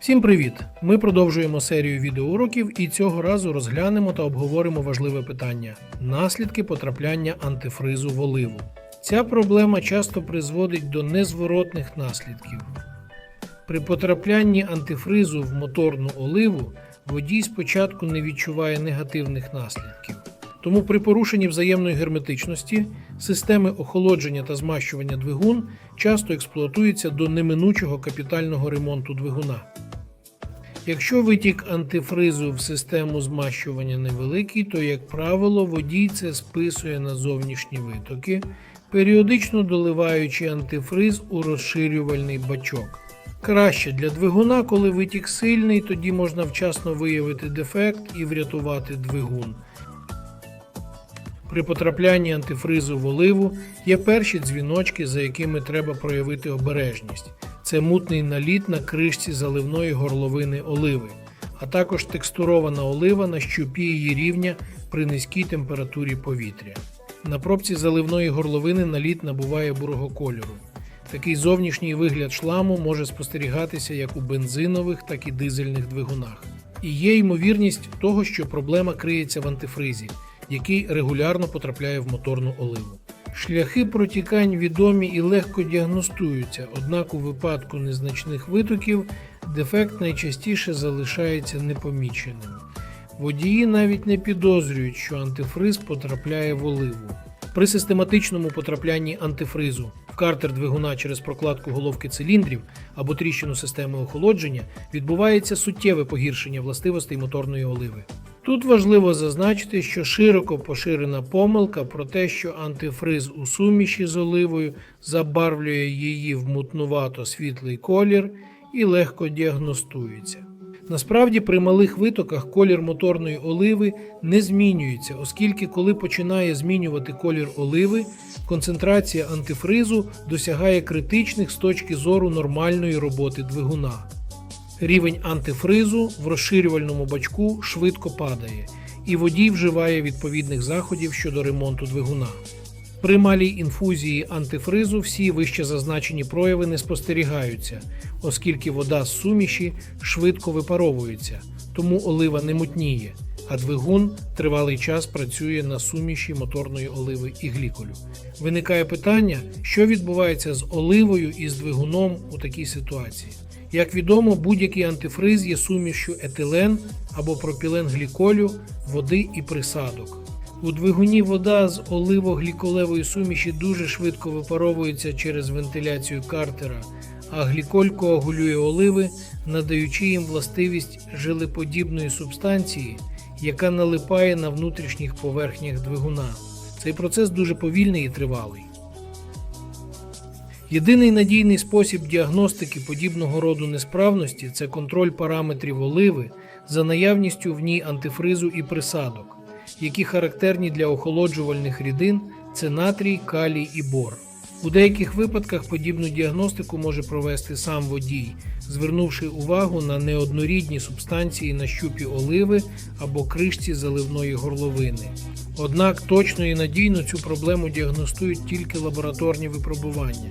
Всім привіт! Ми продовжуємо серію відеоуроків і цього разу розглянемо та обговоримо важливе питання наслідки потрапляння антифризу в оливу. Ця проблема часто призводить до незворотних наслідків. При потраплянні антифризу в моторну оливу водій спочатку не відчуває негативних наслідків. Тому при порушенні взаємної герметичності системи охолодження та змащування двигун часто експлуатуються до неминучого капітального ремонту двигуна. Якщо витік антифризу в систему змащування невеликий, то, як правило, водій це списує на зовнішні витоки, періодично доливаючи антифриз у розширювальний бачок. Краще для двигуна, коли витік сильний, тоді можна вчасно виявити дефект і врятувати двигун. При потраплянні антифризу в оливу є перші дзвіночки, за якими треба проявити обережність. Це мутний наліт на кришці заливної горловини оливи, а також текстурована олива на щупі її рівня при низькій температурі повітря. На пробці заливної горловини наліт набуває бурого кольору. Такий зовнішній вигляд шламу може спостерігатися як у бензинових, так і дизельних двигунах. І є ймовірність того, що проблема криється в антифризі, який регулярно потрапляє в моторну оливу. Шляхи протікань відомі і легко діагностуються, однак у випадку незначних витоків дефект найчастіше залишається непоміченим. Водії навіть не підозрюють, що антифриз потрапляє в оливу. При систематичному потраплянні антифризу в картер двигуна через прокладку головки циліндрів або тріщину системи охолодження відбувається суттєве погіршення властивостей моторної оливи. Тут важливо зазначити, що широко поширена помилка про те, що антифриз у суміші з оливою забарвлює її в мутнувато світлий колір і легко діагностується. Насправді, при малих витоках колір моторної оливи не змінюється, оскільки, коли починає змінювати колір оливи, концентрація антифризу досягає критичних з точки зору нормальної роботи двигуна. Рівень антифризу в розширювальному бачку швидко падає, і водій вживає відповідних заходів щодо ремонту двигуна. При малій інфузії антифризу всі вище зазначені прояви не спостерігаються, оскільки вода з суміші швидко випаровується, тому олива не мутніє, а двигун тривалий час працює на суміші моторної оливи і гліколю. Виникає питання, що відбувається з оливою і з двигуном у такій ситуації. Як відомо, будь-який антифриз є сумішю етилен або пропілен-гліколю, води і присадок. У двигуні вода з оливо-гліколевої суміші дуже швидко випаровується через вентиляцію картера, а гліколь коагулює оливи, надаючи їм властивість жилеподібної субстанції, яка налипає на внутрішніх поверхнях двигуна. Цей процес дуже повільний і тривалий. Єдиний надійний спосіб діагностики подібного роду несправності це контроль параметрів оливи за наявністю в ній антифризу і присадок, які характерні для охолоджувальних рідин це натрій, калій і бор. У деяких випадках подібну діагностику може провести сам водій, звернувши увагу на неоднорідні субстанції на щупі оливи або кришці заливної горловини. Однак точно і надійно цю проблему діагностують тільки лабораторні випробування.